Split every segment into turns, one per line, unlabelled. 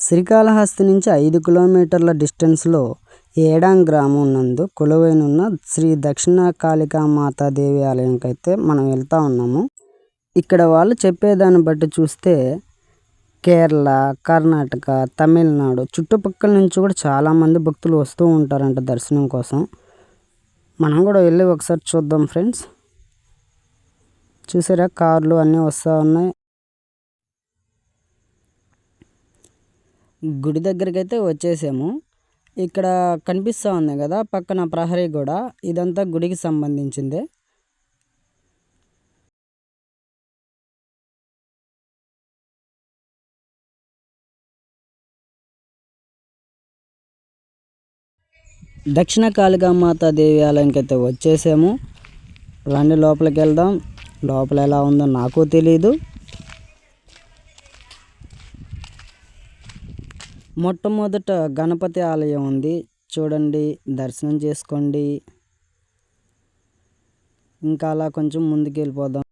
శ్రీకాళహస్తి నుంచి ఐదు కిలోమీటర్ల డిస్టెన్స్లో ఏడాం గ్రామం నందు కొలువైనున్న శ్రీ దక్షిణ కాళికా మాతాదేవి ఆలయంకి అయితే మనం వెళ్తూ ఉన్నాము. ఇక్కడ వాళ్ళు చెప్పేదాన్ని బట్టి చూస్తే కేరళ కర్ణాటక తమిళనాడు చుట్టుపక్కల నుంచి కూడా చాలామంది భక్తులు వస్తూ ఉంటారంట దర్శనం కోసం. మనం కూడా వెళ్ళి ఒకసారి చూద్దాం ఫ్రెండ్స్. చూసారా కార్లు అన్నీ వస్తూ ఉన్నాయి. గుడి దగ్గరికి అయితే వచ్చేసాము. ఇక్కడ కనిపిస్తూ ఉంది కదా పక్కన ప్రహరీ గోడ. ఇదంతా గుడికి సంబంధించిందే. దక్షిణ కాళికామాత దేవి ఆలయంకి అయితే వచ్చేసాము. రండి లోపలికి వెళ్దాం. లోపల ఎలా ఉందో నాకు తెలియదు మొట్టమొదట గణపతి ఆలయం ఉంది. చూడండి దర్శనం చేసుకోండి. ఇంకా అలా కొంచెం ముందుకు వెళ్ళిపోదాం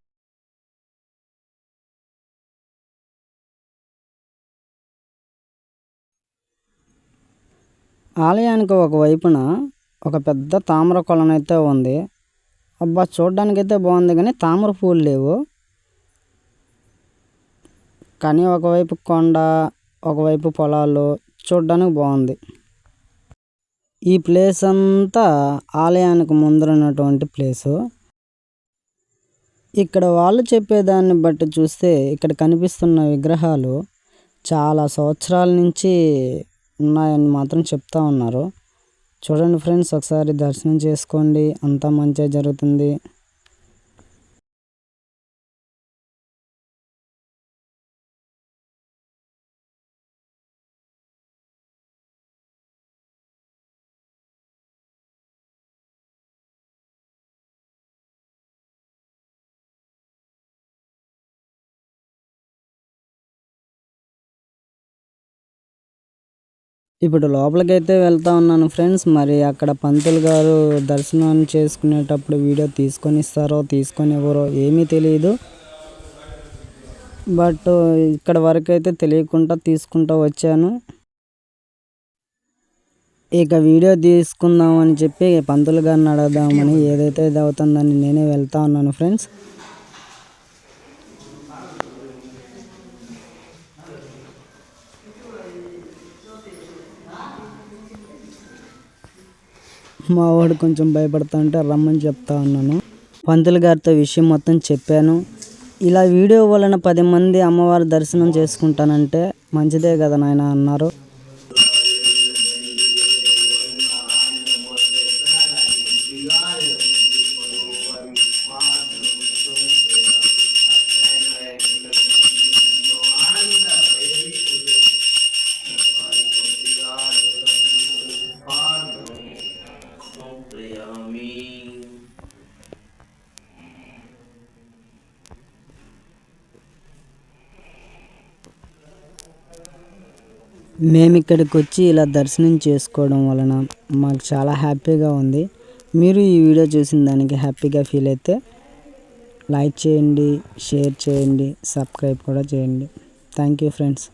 ఆలయానికి ఒకవైపున ఒక పెద్ద తామర కొలనైతే ఉంది. అబ్బా చూడ్డానికైతే బాగుంది కానీ తామర పూలు లేవు. కానీ ఒకవైపు కొండ ఒకవైపు పొలాలు చూడ్డానికి బాగుంది. ఈ ప్లేస్ అంతా ఆలయానికి ముందర ఉన్నటువంటి ప్లేసు. ఇక్కడ వాళ్ళు చెప్పేదాన్ని బట్టి చూస్తే ఇక్కడ కనిపిస్తున్న విగ్రహాలు చాలా సంవత్సరాల నుంచి ఉన్నాయని మాత్రం చెప్తా ఉన్నారు. చూడండి ఫ్రెండ్స్ ఒకసారి దర్శనం చేసుకోండి. అంతా మంచిగా జరుగుతుంది. ఇప్పుడు లోపలికైతే వెళ్తా ఉన్నాను ఫ్రెండ్స్. మరి అక్కడ పంతులు గారు దర్శనం చేసుకునేటప్పుడు వీడియో తీసుకొని ఇస్తారో తీసుకొని ఎవరో ఏమీ తెలియదు బట్ ఇక్కడ వరకు అయితే తెలియకుండా తీసుకుంటూ వచ్చాను. ఇక వీడియో తీసుకుందాం అని చెప్పి పంతులు గారిని అడగదామని ఏదైతే ఇది అవుతుందని నేనే వెళ్తా ఉన్నాను ఫ్రెండ్స్. మా వాడు కొంచెం భయపడతా అంటే రమ్మని చెప్తా ఉన్నాను. పంతులు గారితో విషయం మొత్తం చెప్పాను. ఇలా వీడియో వలన పది మంది అమ్మవారి దర్శనం చేసుకుంటానంటే మంచిదే కదా నాయన అన్నారు. మేము ఇక్కడికి వచ్చి ఇలా దర్శనం చేసుకోవడం వలన మాకు చాలా హ్యాపీగా ఉంది. మీరు ఈ వీడియో చూసిన దానికి హ్యాపీగా ఫీల్ అయితే లైక్ చేయండి షేర్ చేయండి సబ్స్క్రైబ్ కూడా చేయండి. Thank you friends.